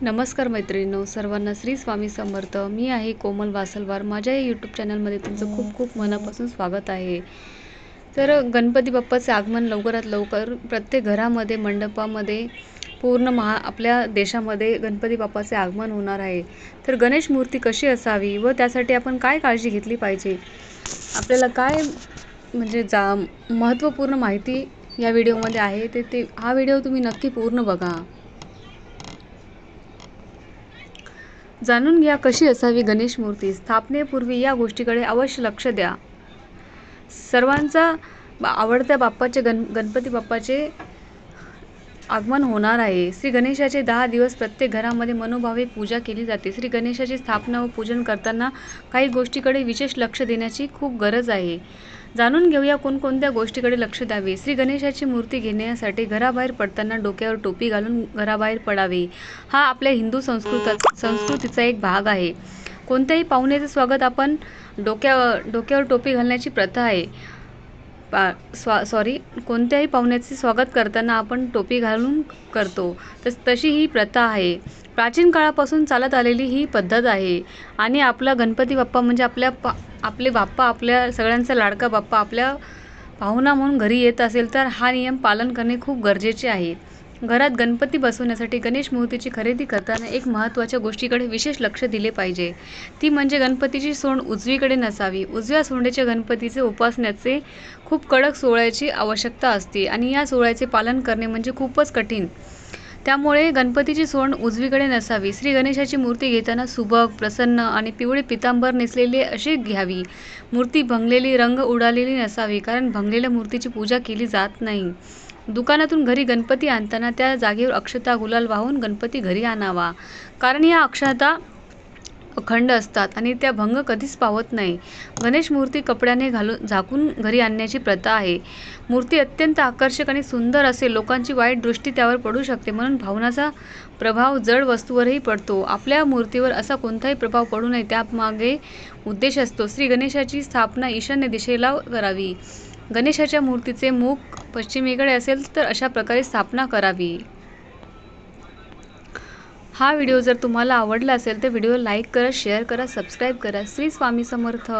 नमस्कार मैत्रिणींनो सर्वांना श्री स्वामी समर्थ. मी आहे कोमल वासलवार. माझ्या या यूट्यूब चॅनलमध्ये तुमचं खूप खूप मनापासून स्वागत आहे. तर गणपती बाप्पाचे आगमन लवकरात लवकर प्रत्येक घरामध्ये मंडपामध्ये पूर्ण महा आपल्या देशामध्ये गणपती बाप्पाचे आगमन होणार आहे. तर गणेश मूर्ती कशी असावी व त्यासाठी आपण काय काळजी घेतली पाहिजे? आपल्याला काय म्हणजे जा महत्त्वपूर्ण माहिती या व्हिडिओमध्ये आहे ते ते हा व्हिडिओ तुम्ही नक्की पूर्ण बघा. जाणून घ्या कशी असावी गणेश मूर्ती. स्थापनेपूर्वी या गोष्टीकडे अवश्य लक्ष द्या. सर्वांचा आवडत्या बाप्पाचे गण गणपती बाप्पाचे आगमन होणार आहे. श्री गणेशाचे दहा दिवस प्रत्येक घरामध्ये मनोभावे पूजा केली जाते. श्री गणेशाची स्थापना व पूजन करताना काही गोष्टीकडे विशेष लक्ष देण्याची खूप गरज आहे. जाणून घेऊया कोणकोणत्या गोष्टीकडे लक्ष द्यावे. श्री गणेशाची मूर्ती घेण्यासाठी घराबाहेर पडताना डोक्यावर टोपी घालून घराबाहेर पडावे. हा आपल्या हिंदू संस्कृत संस्कृतीचा एक भाग आहे. कोणत्याही पाहुण्याचे स्वागत आपण डोक्या डोक्यावर टोपी घालण्याची प्रथा आहे. पा स्वा सॉरी कोणत्याही पाहुण्याचे स्वागत करताना आपण टोपी घालून करतो. तस तशी ही प्रथा आहे. प्राचीन काळापासून चालत आलेली ही पद्धत आहे. आणि आपला गणपती बाप्पा म्हणजे आपल्या पा आपले बाप्पा आपल्या सगळ्यांचा लाडका बाप्पा आपल्या पाहुणा म्हणून घरी येत असेल तर हा नियम पालन करणे खूप गरजेचे आहे. घरात गणपती बसवण्यासाठी गणेश मूर्तीची खरेदी करताना एक महत्त्वाच्या गोष्टीकडे विशेष लक्ष दिले पाहिजे. ती म्हणजे गणपतीची सोंड उजवीकडे नसावी. उजव्या सोंडेच्या गणपतीचे उपासण्याचे खूप कडक सोहळ्याची आवश्यकता असते आणि या सोहळ्याचे पालन करणे म्हणजे खूपच कठीण. त्यामुळे गणपतीची सोंड उजवीकडे नसावी. श्री गणेशाची मूर्ती घेताना सुबक प्रसन्न आणि पिवळे पितांबर नेसलेले अशी घ्यावी. मूर्ती भंगलेली रंग उडालेली नसावी कारण भंगलेल्या मूर्तीची पूजा केली जात नाही. दुकानातून घरी गणपती आणताना त्या जागेवर अक्षता गुलाल वाहून गणपती घरी आणावा. कारण या अक्षता अखंड असतात आणि त्या भंग कधीच पावत नाही. गणेश मूर्ती कपड्याने घालून झाकून घरी आणण्याची प्रथा आहे. मूर्ती अत्यंत आकर्षक आणि सुंदर असेल लोकांची वाईट दृष्टी त्यावर पडू शकते म्हणून भावनाचा प्रभाव जड वस्तूवरही पडतो. आपल्या मूर्तीवर असा कोणताही प्रभाव पडू नये त्यामागे उद्देश असतो. श्री गणेशाची स्थापना ईशान्य दिशेला करावी. गणेशाच्या मूर्तीचे मुख पश्चिमेकडे असेल तर अशा प्रकारे स्थापना करावी. हा व्हिडिओ जर तुम्हाला आवडला असेल तर व्हिडिओ लाईक करा शेअर करा सबस्क्राईब करा. श्री स्वामी समर्थ.